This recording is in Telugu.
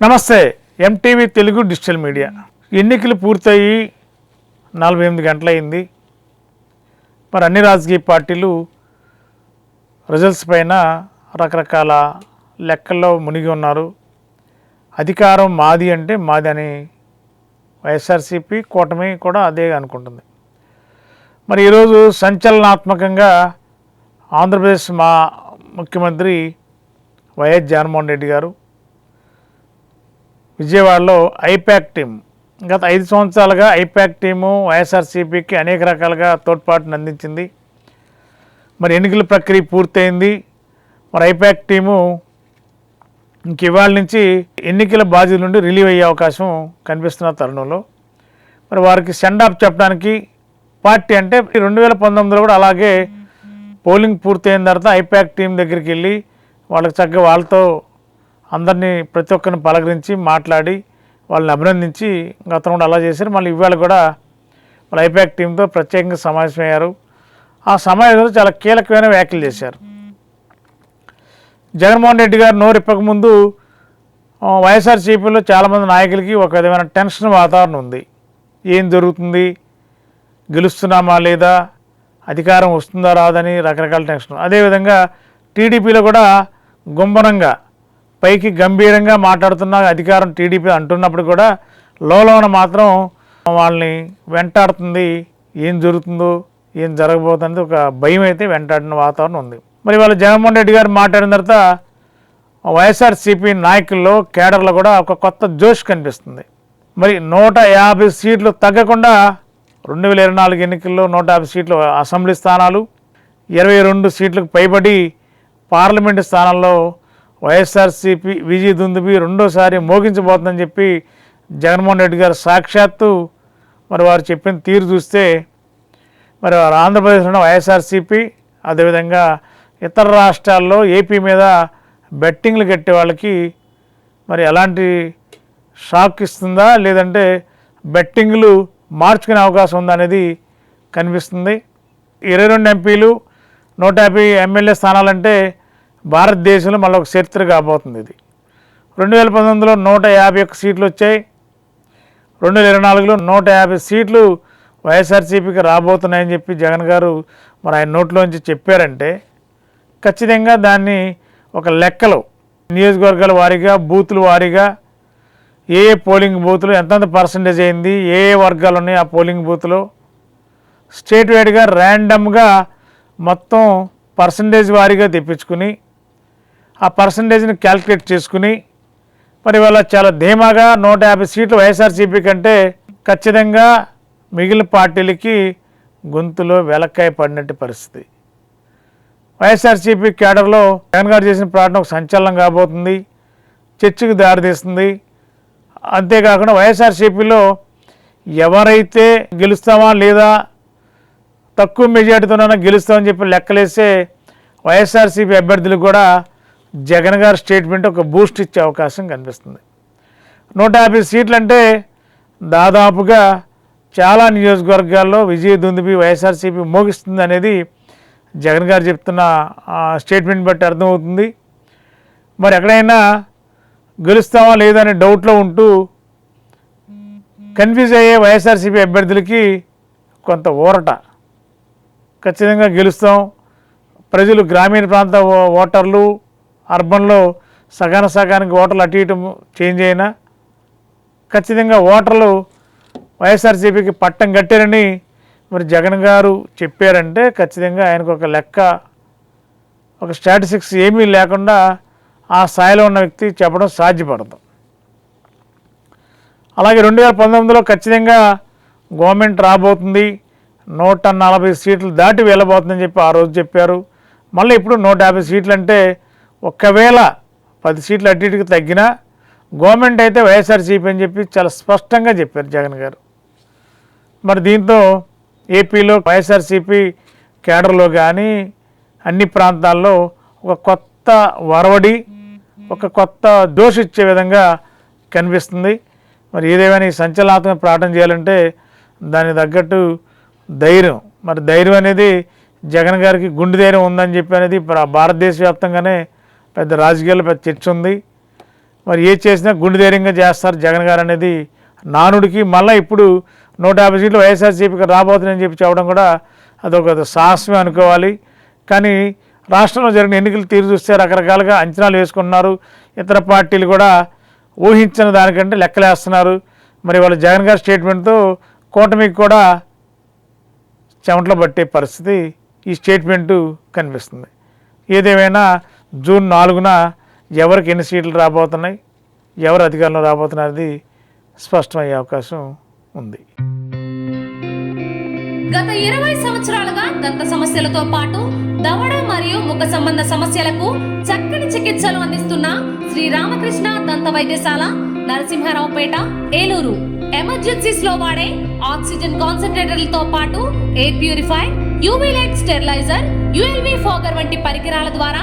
నమస్తే ఎంటీవీ తెలుగు డిజిటల్ మీడియా. ఎన్నికలు పూర్తయి నలభై ఎనిమిది గంటలైంది మరి అన్ని రాజకీయ పార్టీలు రిజల్ట్స్ పైన రకరకాల లెక్కల్లో మునిగి ఉన్నారు. అధికారం మాది అంటే మాది అని వైఎస్ఆర్సీపీ కూటమి కూడా అదే అనుకుంటుంది. మరి ఈరోజు సంచలనాత్మకంగా ఆంధ్రప్రదేశ్ మా ముఖ్యమంత్రి వైఎస్ జగన్మోహన్ రెడ్డి గారు విజయవాడలో ఐపాక్ టీం గత ఐదు సంవత్సరాలుగా ఐపాక్ టీము వైఎస్ఆర్సీపీకి అనేక రకాలుగా తోడ్పాటును అందించింది. మరి ఎన్నికల ప్రక్రియ పూర్తయింది. మరి ఐపాక్ టీము ఇంక ఇవాళ నుంచి ఎన్నికల బాధ్యత నుండి రిలీవ్ అయ్యే అవకాశం కనిపిస్తున్న తరుణంలో. మరి వారికి సెండ్ ఆఫ్ చెప్పడానికి పార్టీ అంటే రెండు వేల పంతొమ్మిదిలో కూడా అలాగే పోలింగ్ పూర్తయిన తర్వాత ఐపాక్ టీం దగ్గరికి వెళ్ళి వాళ్ళకి చక్కగా వాళ్ళతో అందరినీ ప్రతి ఒక్కరిని పలకరించి మాట్లాడి వాళ్ళని అభినందించి గతంలో కూడా అలా చేశారు. మళ్ళీ ఇవాళ కూడా వాళ్ళ ఐపాక్ టీంతో ప్రత్యేకంగా సమావేశమయ్యారు. ఆ సమావేశంలో చాలా కీలకమైన వ్యాఖ్యలు చేశారు. జగన్మోహన్ రెడ్డి గారు నోరిప్పక ముందు ఆ, వైఎస్ఆర్సీపీలో చాలామంది నాయకులకి ఒక విధమైన టెన్షన్ వాతావరణం ఉంది. ఏం జరుగుతుంది? గెలుస్తున్నామా లేదా? అధికారం వస్తుందా రాదని రకరకాల టెన్షన్ అదేవిధంగా టీడీపీలో కూడా గుంభనంగా పైకి గంభీరంగా మాట్లాడుతున్న అధికారం టీడీపీ అంటున్నప్పుడు కూడా లోలోన మాత్రం వాళ్ళని వెంటాడుతుంది ఏం జరుగుతుందో ఏం జరగబోతుంది ఒక భయం అయితే వెంటాడిన వాతావరణం ఉంది. మరి వాళ్ళ జగన్మోహన్ రెడ్డి గారు మాట్లాడిన తర్వాత వైఎస్ఆర్సీపీ నాయకుల్లో కేడర్లో కూడా ఒక కొత్త జోష్ కనిపిస్తుంది. మరి నూట యాభై సీట్లు తగ్గకుండా రెండు వేల ఇరవై నాలుగు ఎన్నికల్లో నూట యాభై సీట్లు అసెంబ్లీ స్థానాలు ఇరవై రెండు సీట్లకు పైబడి పార్లమెంటు స్థానాల్లో వైఎస్ఆర్సీపీ విజయ దుందుబి రెండోసారి మోగించబోతుందని చెప్పి జగన్మోహన్ రెడ్డి గారు సాక్షాత్తు మరి వారు చెప్పిన తీరు చూస్తే మరి వారు ఆంధ్రప్రదేశ్లో వైఎస్ఆర్సీపీ అదేవిధంగా ఇతర రాష్ట్రాల్లో ఏపీ మీద బెట్టింగ్లు కట్టే వాళ్ళకి మరి ఎలాంటి షాక్ ఇస్తుందా? లేదంటే బెట్టింగ్లు మార్చుకునే అవకాశం ఉందా అనేది కనిపిస్తుంది. ఇరవై రెండు ఎంపీలు నూట యాభై ఎమ్మెల్యే స్థానాలంటే భారతదేశంలో మళ్ళీ ఒక చరిత్ర కాబోతుంది ఇది. రెండు వేల పంతొమ్మిదిలో నూట యాభై ఒక్క సీట్లు వచ్చాయి. రెండు వేల ఇరవై నాలుగులో నూట యాభై సీట్లు వైఎస్ఆర్సీపీకి రాబోతున్నాయని చెప్పి జగన్ గారు మరి ఆయన నోట్లోంచి చెప్పారంటే ఖచ్చితంగా దాన్ని ఒక లెక్కలో నియోజకవర్గాల వారీగా బూతుల వారీగా ఏ ఏ పోలింగ్ బూత్లు ఎంతెంత పర్సంటేజ్ అయింది ఏ ఏ వర్గాలు ఉన్నాయి ఆ పోలింగ్ బూత్లో స్టేట్ వైడ్గా ర్యాండమ్గా మొత్తం పర్సంటేజ్ వారీగా తెప్పించుకుని ఆ పర్సంటేజ్ని క్యాల్కులేట్ చేసుకుని మరి వాళ్ళ చాలా ధీమాగా నూట యాభై సీట్లు వైఎస్ఆర్సీపీ కంటే ఖచ్చితంగా మిగిలిన పార్టీలకి గొంతులో వెలక్కాయ పడినట్టు పరిస్థితి. వైఎస్ఆర్సీపీ కేడర్లో జగన్ గారు చేసిన ప్రకటన ఒక సంచలనం కాబోతుంది చర్చకు దారితీస్తుంది అంతేకాకుండా వైఎస్ఆర్సీపీలో ఎవరైతే గెలుస్తామా లేదా తక్కువ మెజార్టీతోనైనా గెలుస్తామని చెప్పి లెక్కలేసే వైఎస్ఆర్సీపీ అభ్యర్థులు కూడా జగన్ గారి స్టేట్మెంట్ ఒక బూస్ట్ ఇచ్చే అవకాశం కనిపిస్తుంది. నూట యాభై సీట్లు అంటే దాదాపుగా చాలా నియోజకవర్గాల్లో విజయ దుందుబి వైఎస్ఆర్సీపీ మోగిస్తుంది అనేది జగన్ గారు చెప్తున్న స్టేట్మెంట్ బట్టి అర్థమవుతుంది. మరి ఎక్కడైనా గెలుస్తామా లేదా అనే డౌట్లో ఉంటూ కన్ఫ్యూజ్ అయ్యే వైఎస్ఆర్సీపీ అభ్యర్థులకి కొంత ఊరట. ఖచ్చితంగా గెలుస్తాం. ప్రజలు గ్రామీణ ప్రాంత ఓటర్లు అర్బన్లో సగాన సగానికి ఓటర్లు అటు ఇటు చేంజ్ అయినా ఖచ్చితంగా ఓటర్లు వైఎస్ఆర్సీపీకి పట్టం కట్టారని మరి జగన్ గారు చెప్పారంటే ఖచ్చితంగా ఆయనకు ఒక లెక్క ఒక స్టాటిస్టిక్స్ ఏమీ లేకుండా ఆ స్థాయిలో ఉన్న వ్యక్తి చెప్పడం సాధ్యపడదు. అలాగే రెండు వేల పంతొమ్మిదిలో ఖచ్చితంగా గవర్నమెంట్ రాబోతుంది నూట నలభై సీట్లు దాటి వెళ్ళబోతుందని చెప్పి ఆ రోజు చెప్పారు. మళ్ళీ ఇప్పుడు నూట యాభై సీట్లు అంటే ఒకవేళ పది సీట్లు అటు ఇటుకి తగ్గినా గవర్నమెంట్ అయితే వైఎస్ఆర్సీపీ అని చెప్పి చాలా స్పష్టంగా చెప్పారు జగన్ గారు. మరి దీంతో ఏపీలో వైఎస్ఆర్సీపీ కేడర్లో కానీ అన్ని ప్రాంతాల్లో ఒక కొత్త వరవడి ఒక కొత్త దోష ఇచ్చే విధంగా కనిపిస్తుంది. మరి ఏదేమైనా ఈ సంచలనాత్మక ప్రకటన చేయాలంటే దానికి తగ్గట్టు ధైర్యం. మరి ధైర్యం అనేది జగన్ గారికి గుండె ధైర్యం ఉందని చెప్పి అనేది భారతదేశ వ్యాప్తంగానే పెద్ద రాజకీయాలు పెద్ద చర్చ ఉంది. మరి ఏ చేసినా గుండె ధైర్యంగా చేస్తారు జగన్ గారు అనేది నానుడికి మళ్ళీ ఇప్పుడు నూట యాభై సీట్లు వైఎస్ఆర్సీపీకి రాబోతుందని చెప్పి చెప్పడం కూడా అదొక సాహసమే అనుకోవాలి. కానీ రాష్ట్రంలో జరిగిన ఎన్నికలు తీరు చూస్తే రకరకాలుగా అంచనాలు వేసుకుంటున్నారు. ఇతర పార్టీలు కూడా ఊహించిన దానికంటే లెక్కలేస్తున్నారు. మరి వాళ్ళ జగన్ గారి స్టేట్మెంట్తో కూటమికి కూడా చెమటలు పట్టే పరిస్థితి ఈ స్టేట్మెంటు కనిపిస్తుంది. ఏదేమైనా జూన్ నాలుగున ఎవరికి ఎన్ని సీట్లు రాబోతున్నాయి ఎవరు అధికారంలో రాబోతున్నది స్పష్టమయ్యే అవకాశం ఉంది. గత ఇరవై సంవత్సరాలుగా దంత సమస్యలతో పాటు దవడ మరియు ముఖ సంబంధ సమస్యలకు చక్కని చికిత్సలు అందిస్తున్న శ్రీ రామకృష్ణ దంత వైద్యశాల నరసింహారావుపేట ఏలూరు. ఎమర్జెన్సీస్లో వాడే ఆక్సిజన్ కాన్సన్ట్రేటర్లతో పాటు air purify UV light steriliser ULV fogger వంటి పరికరాల ద్వారా